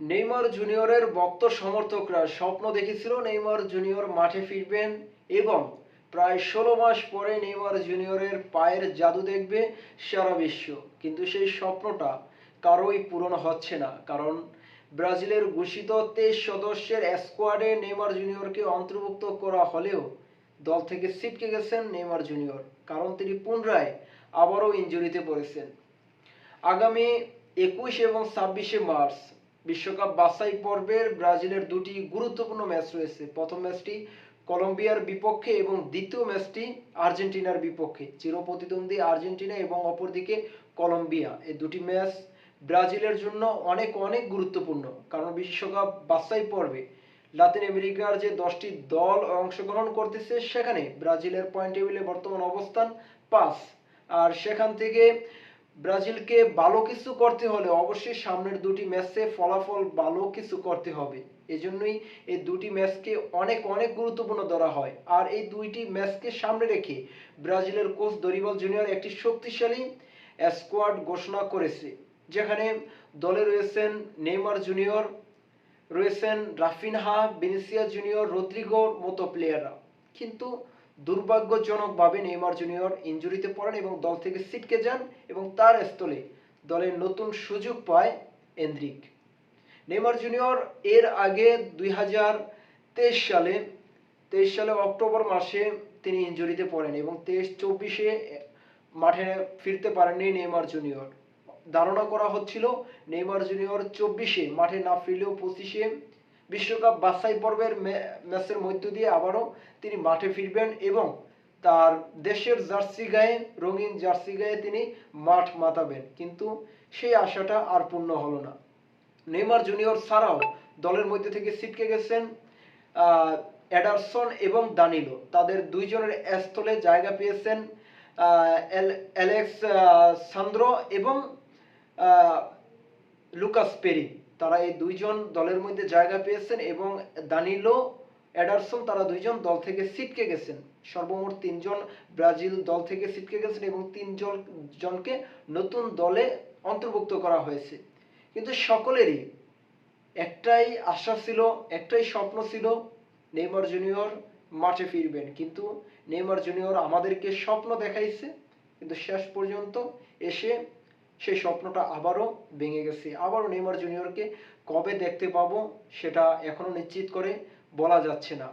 Neymar জুনিয়রের ভক্ত সমর্থকরা স্বপ্ন দেখেছিল নেইমার জুনিয়র মাঠে ফিরবেন এবং প্রায় ষোলো মাস পরে নেইমার জুনিয়রের পায়ের জাদু দেখবে সারা বিশ্ব। কিন্তু সেই স্বপ্নটা কারোই পূরণ হচ্ছে না, কারণ ব্রাজিলের ঘোষিত তেইশ সদস্যের স্কোয়াডে নেইমার জুনিয়রকে অন্তর্ভুক্ত করা হলেও দল থেকে ছিটকে গেছেন নেইমার জুনিয়র, কারণ তিনি পুনরায় আবারও ইনজুরিতে পড়েছেন। আগামী একুশ এবং ছাব্বিশে মার্চ বিশ্বকাপ বাছাই পর্বের ব্রাজিলের দুটি গুরুত্বপূর্ণ ম্যাচ রয়েছে। প্রথম ম্যাচটি কলম্বিয়ার বিপক্ষে এবং দ্বিতীয় ম্যাচটি আর্জেন্টিনার বিপক্ষে। চিরপ্রতিদ্বন্দ্বী আর্জেন্টিনা এবং অপরদিকে কলম্বিয়া। এই দুটি ম্যাচ ব্রাজিলের জন্য অনেক অনেক গুরুত্বপূর্ণ। কারণ বিশ্বকাপ বাছাই পর্বে লাতিন আমেরিকার যে দশটি দল অংশগ্রহণ করতেছে, সেখানে ব্রাজিলের পয়েন্ট টেবিলে বর্তমান অবস্থান পাঁচ। আর সেখান থেকে ব্রাজিলকে ভালো কিছু করতে হলে অবশ্যই সামনের দুটি ম্যাচে ফলাফল ভালো কিছু করতে হবে। এজন্যই এই দুটি ম্যাচকে অনেক অনেক গুরুত্বপূর্ণ ধরা হয়। আর এই দুইটি ম্যাচকে সামনে রেখে ব্রাজিলের কোচ দরিবল জুনিয়র একটি শক্তিশালী স্কোয়াড ঘোষণা করেছে, যেখানে দলে রয়েছেন নেইমার জুনিয়র, রয়েছেন রাফিনহা বেনিসিয়া জুনিয়র, রদ্রিগোর মতো প্লেয়াররা কিন্তু দুর্ভাগ্যজনকভাবে নেইমার জুনিয়র ইনজুরিতে পড়েন এবং দল থেকে ছিটকে যান এবং তার স্থলে দলের নতুন সুযোগ পায় এন্দ্রিক। নেইমার জুনিয়র এর আগে দুই হাজার তেইশ সালে তেইশ সালে অক্টোবর মাসে তিনি ইনজুরিতে পড়েন এবং তেইশ চব্বিশে মাঠে ফিরতে পারেননি নেইমার জুনিয়র। ধারণা করা হচ্ছিল নেইমার জুনিয়র চব্বিশে মাঠে না ফিরলেও পঁচিশে বিশ্বকাপ বাছাই পর্বের ম্যাচের মধ্য দিয়ে আবারও তিনি মাঠে ফিরবেন এবং তার দেশের জার্সি গায়ে রঙিন জার্সি গায়ে তিনি মাঠ মাতাবেন। কিন্তু সেই আশাটা আর পূর্ণ হলো না। নেইমার জুনিয়র ছাড়াও দলের মধ্যে থেকে ছিটকে গেছেন আহ, এডারসন এবং দানিলো। তাদের দুইজনের স্থলে জায়গা পেয়েছেন অ্যালেক্স সান্দ্রো এবং লুকাস পেরি তারা এই দুইজন দলের মধ্যে জায়গা পেয়েছেন এবং দানিলো এডারসন তারা দুইজন দল থেকে ছিটকে গেছেন। সর্বমোট তিনজন ব্রাজিল দল থেকে ছিটকে গেছেন এবং তিনজন জনকে নতুন দলে অন্তর্ভুক্ত করা হয়েছে। কিন্তু সকলেরই একটাই আশা ছিল, একটাই স্বপ্ন ছিল, নেইমার জুনিয়র মাঠে ফিরবেন। কিন্তু নেইমার জুনিয়র আমাদেরকে স্বপ্ন দেখাইছে, কিন্তু শেষ পর্যন্ত এসে সেই স্বপ্নটা আবারও ভেঙে গেছে। আবারও নেইমার জুনিয়রকে কবে দেখতে পাবো, সেটা এখনও নিশ্চিত করে বলা যাচ্ছে না।